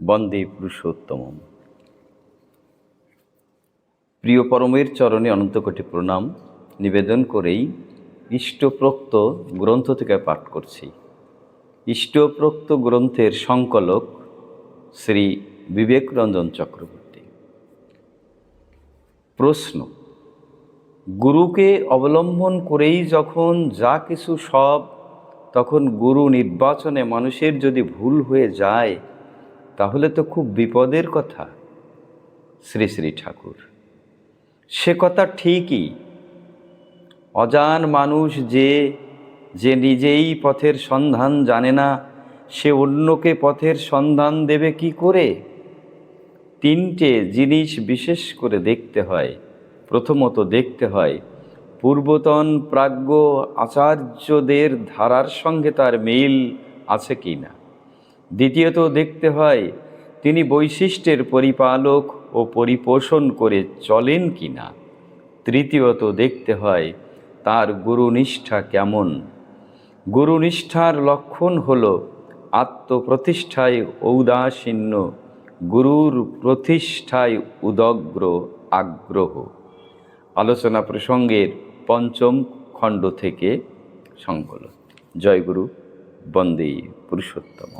বন্দে পুরুষোত্তম প্রিয় পরমের চরণে অনন্তকোটি প্রণাম। নিবেদন করেই ইষ্টপ্রোক্ত গ্রন্থ থেকে পাঠ করছি। ইষ্টপ্রোক্ত গ্রন্থের সংকলক শ্রী বিবেক রঞ্জন চক্রবর্তী। প্রশ্ন, গুরুকে অবলম্বন করেই যখন যা কিছু সব, তখন গুরু নির্বাচনে মানুষের যদি ভুল হয়ে যায় তাহলে তো খুব বিপদের কথা, শ্রী শ্রী ঠাকুর। সে কথা ঠিকই। অজান মানুষ যে যে নিজেই পথের সন্ধান জানে না, সে অন্যকে পথের সন্ধান দেবে কি করে? তিনটে জিনিস বিশেষ করে দেখতে হয়, প্রথমত দেখতে হয়, পূর্বতন প্রাজ্ঞ আচার্যদের ধারার সঙ্গে তার মিল আছে কি না? দ্বিতীয়ত দেখতে হয়, তিনি বৈশিষ্ট্যের পরিপালক ও পরিপোষণ করে চলেন কি না তৃতীয়ত দেখতে হয়, তার গুরুনিষ্ঠা কেমন। গুরুনিষ্ঠার লক্ষণ হল আত্মপ্রতিষ্ঠায় ঔদাসীন্য, গুরুর প্রতিষ্ঠায় উদগ্র আগ্রহ। আলোচনা প্রসঙ্গের পঞ্চম খণ্ড থেকে সংকলন। জয়গুরু বন্দে পুরুষোত্তম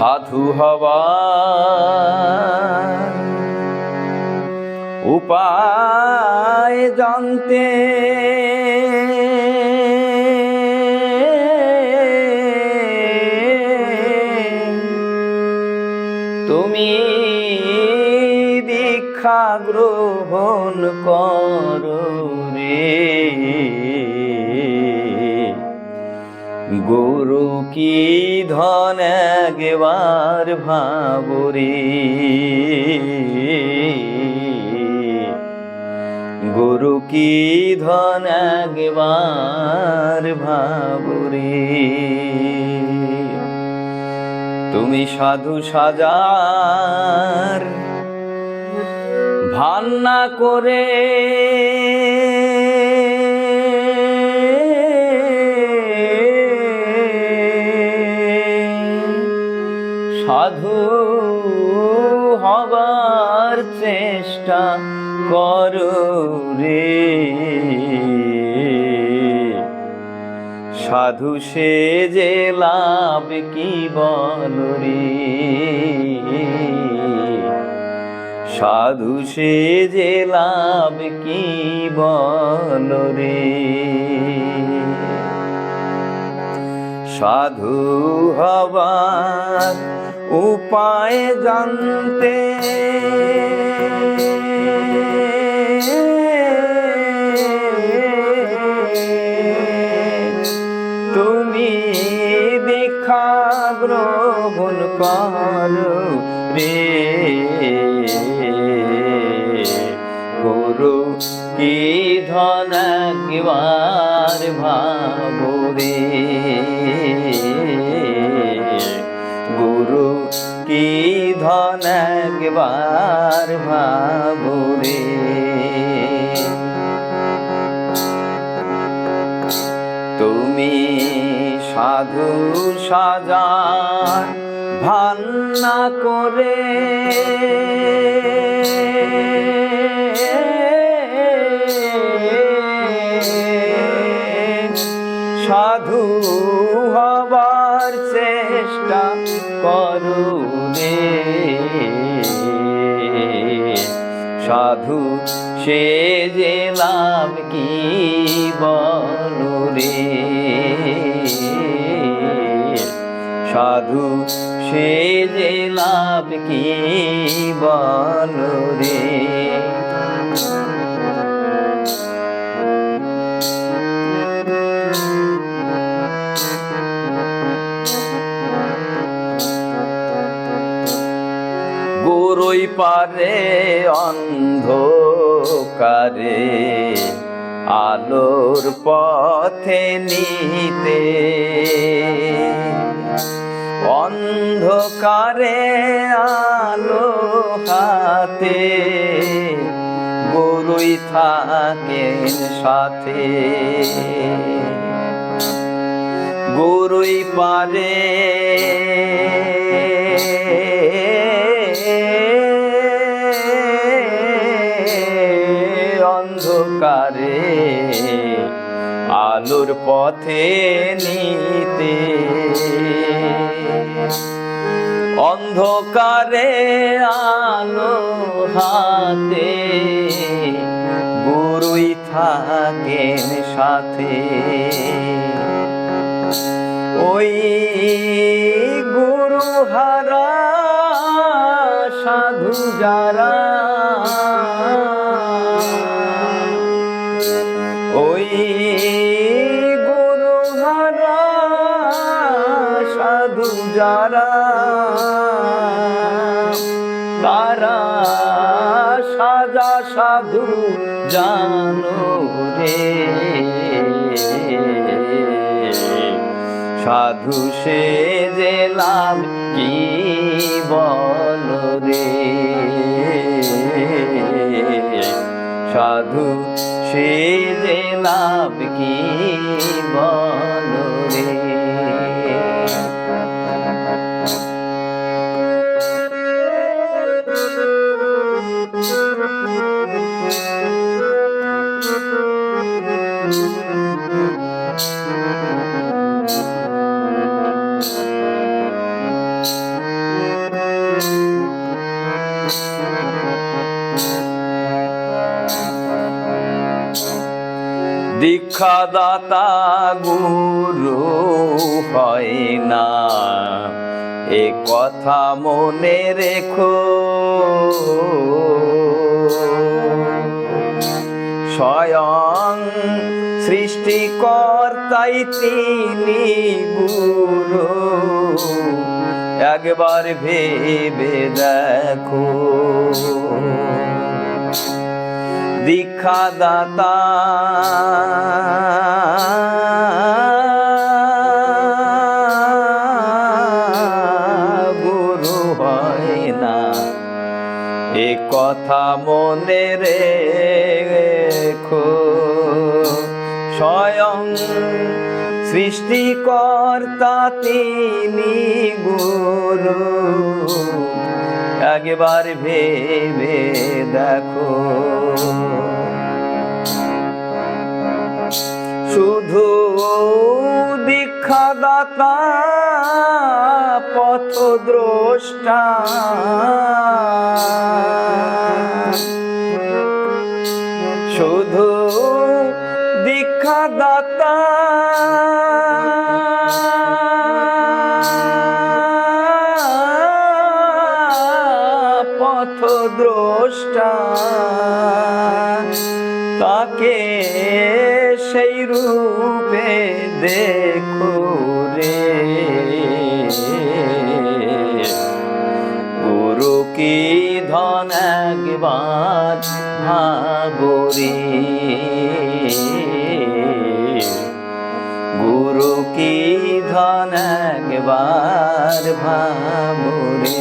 সাধু হওয়া উপায় জানতে তুমি দীক্ষা গ্রহণ করো রে। গুরু কি ধন একবার ভাবরে? গুরু কি ধন একবার ভাবরে? তুমি সাধু সাজার ভান্না করে সাধু হবার চেষ্টা করো রে। সাধু সে যে লাভ কি বল রে? সাধু সে যে লাভ কি বল রে? সাধু হবার উপায় জানতে। তুমি দেখা গ্রহণ করো রে। গুরু কি ধন একবার ভাবো ধন একবার ভাবরে তুমি সাধু সাজান ভান্না করে। চেষ্টা করু রে সাধু সে লাভ কি বলো রে? সাধু সে যে লাভ কি বলো পারে অন্ধকারে আলোর পথে নিতে। অন্ধকারে আলো হাতে গুরুই থাকেন সাথে। গুরুই পারে। অন্ধকারে আলোর পথে নিতে। অন্ধকারে আলো হাতে গুরুই থাকেন সাথে। ওই গুরু হারা সাধু যারা সাজা সাধু জানো রে। সাধু সে যে লাভ কি বল রে? সাধু সে যে লাভ কি বল দীক্ষাদাতা গুরু হয় না। এ কথা মনে রেখো। স্বয়ং সৃষ্টিকর্তাই তিনি গুরু। একবার ভেবে দেখো। দীক্ষাদাতা গুরু হয় না। এ কথা মনে রেখো। স্বয়ং সৃষ্টিকর্তা তিনি গুরু। একবার ভেবে দেখো। শুধু দীক্ষাদাতা পথ দ্রষ্টা। তাকে সেই রূপে দেখো রে। গুরু কি ধন একবার ভাবরে গুরু কি ধন একবার ভাবরে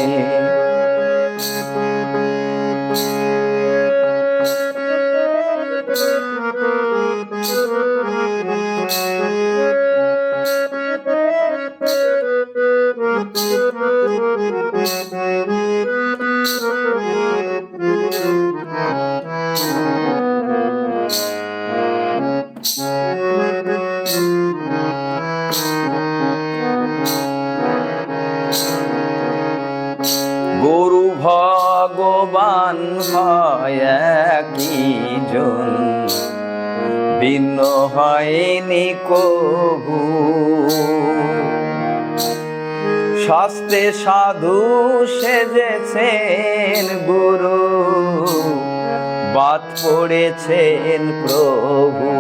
শাস্তে সাধু সেজেছেন গুরু। বাদ পড়েছেন প্রভু।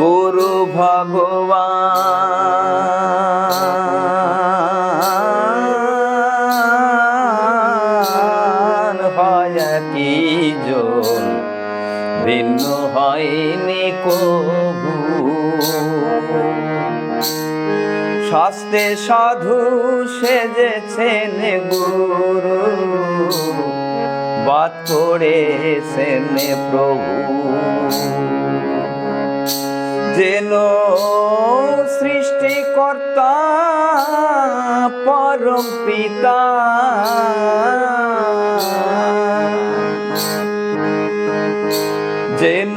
গুরু ভগবান, হয় কি জন, ভিন্ন হয়নি কবু। শাস্তে সাধু সেজেছেন গুরু। বাদ পড়েছেন প্রভু। যেন সৃষ্টিকর্তা পরম পিতা। যেন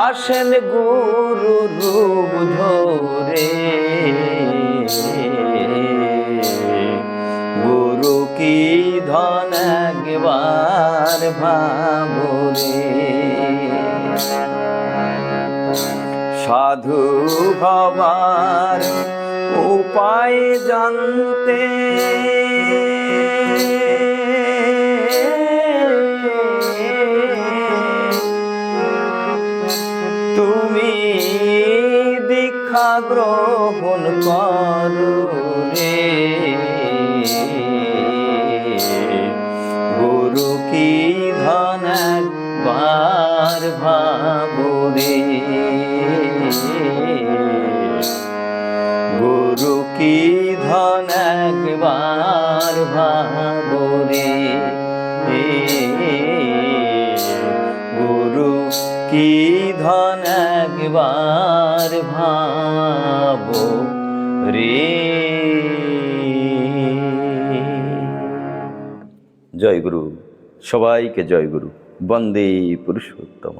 আসেন গুরু রূপ ধরে। গুরু কি ধন একবার ভাবরে সাধু হবার উপায় জানতে গ্রহণ করো। কি ধন একবার ভাব রে? জয় গুরু সবাইকে জয় গুরু। বন্দে পুরুষোত্তম